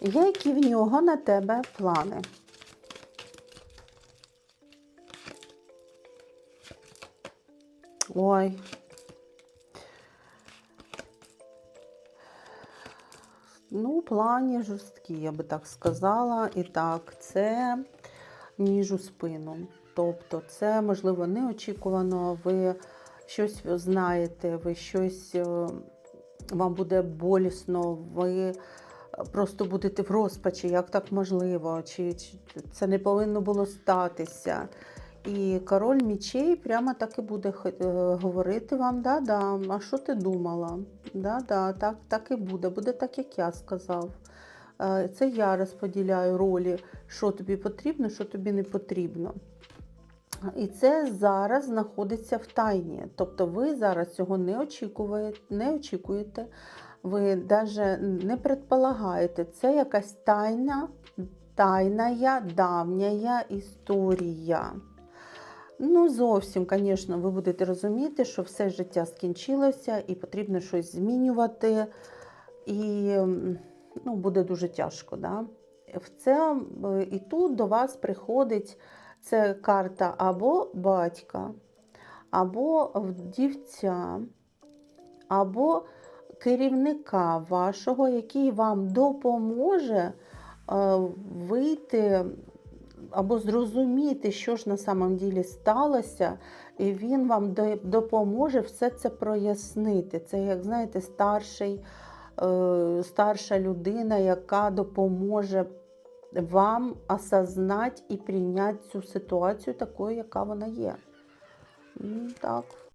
Які в нього на тебе плани? Ой. Ну, плані жорсткі, я би так сказала. І так, це ніж у спину. Тобто, це, можливо, неочікувано, ви щось знаєте, ви щось е, вам буде болісно, ви просто будете в розпачі, як так можливо, чи, чи це не повинно було статися. І король мічей прямо так і буде е, говорити вам, да-да, а що ти думала? Да-да, так, так і буде, буде так, як я сказав. Е, Це я розподіляю ролі, що тобі потрібно, що тобі не потрібно. І це зараз знаходиться в тайні. Тобто ви зараз цього не очікуєте, не очікуєте, ви навіть не предполагаєте. Це якась тайна, тайна, давня історія. Ну, зовсім, звісно, ви будете розуміти, що все життя скінчилося і потрібно щось змінювати. І ну, буде дуже тяжко. Да? В це, і тут до вас приходить це карта або батька, або вдівця, або керівника вашого, який вам допоможе е, вийти або зрозуміти, що ж на самом ділі сталося, і він вам допоможе все це прояснити. Це, як знаєте, старший, е, старша людина, яка допоможе вам осознати і прийняти цю ситуацію такою, яка вона є. Так.